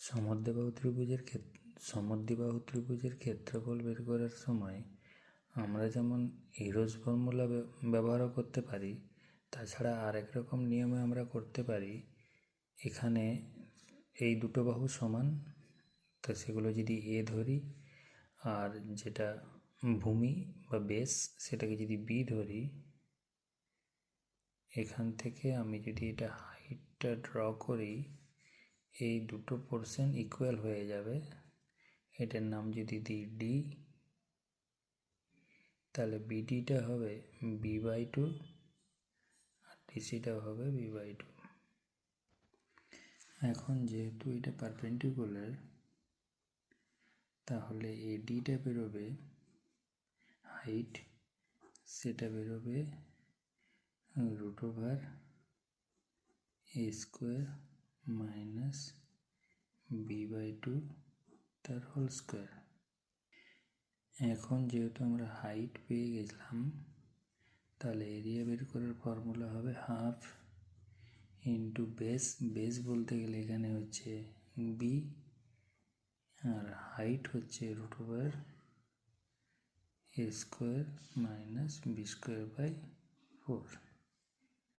সমদ্বিবাহু ত্রিভুজের ক্ষেত্রে সমদ্বিবাহু ত্রিভুজের ক্ষেত্রফল বের করার সময় আমরা যেমন ইরোজ ফর্মুলা ব্যবহারও করতে পারি, তাছাড়া আরেক রকম নিয়মে আমরা করতে পারি। এখানে এই দুটো বাহু সমান, তো সেগুলো যদি এ ধরি আর যেটা ভূমি বা বেস সেটাকে যদি বি ধরি, এখান থেকে আমি যদি এটা হাইটটা ড্র করি এই দুটো পোর্শন ইকুয়াল হয়ে যাবে। এটার নাম যদি দিই ডি তাহলে বিডিটা হবে বি বাই টু আর ডিসিটা হবে বি বাই টু এখন যেহেতু এটা পারপেন্ডিকুলার তাহলে এ ডিটা বেরোবে হাইট সেটা বেরোবে root over A square minus B by two তার হোল স্কোয়ার এখন যেহেতু আমরা হাইট পেয়ে গেছিলাম, তাহলে এরিয়া বের করার ফর্মুলা হবে হাফ ইন্টু বেস বেস বলতে গেলে এখানে হচ্ছে বি আর হাইট হচ্ছে root over A square minus B square by four